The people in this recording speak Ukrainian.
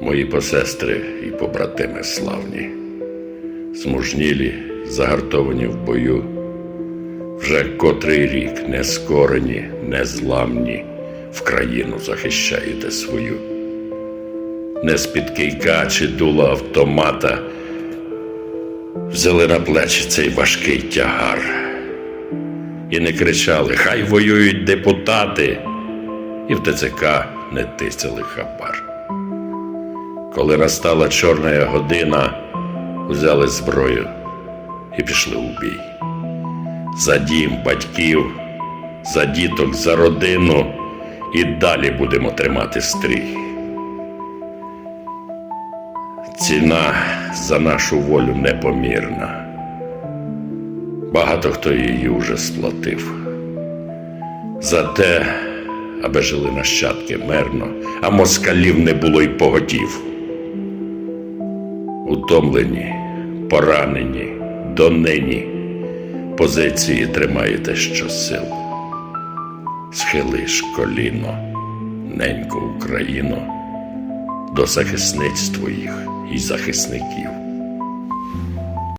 Мої посестри і побратими славні, змужнілі, загартовані в бою, вже котрий рік не скорені, не зламні, в країну захищаєте свою. Не з-під кийка чи дула автомата взяли на плечі цей важкий тягар. І не кричали, хай воюють депутати, і в ТЦК не тисяли хабар. Коли настала чорна година, взяли зброю і пішли у бій. За дім батьків, за діток, за родину і далі будемо тримати стрій. Ціна за нашу волю непомірна. Багато хто її вже сплатив. За те, аби жили нащадки мирно, а москалів не було й поготів. Утомлені, поранені, донині позиції тримаєте щосил. Схилиш коліно, ненько Україно, до захисниць твоїх і захисників.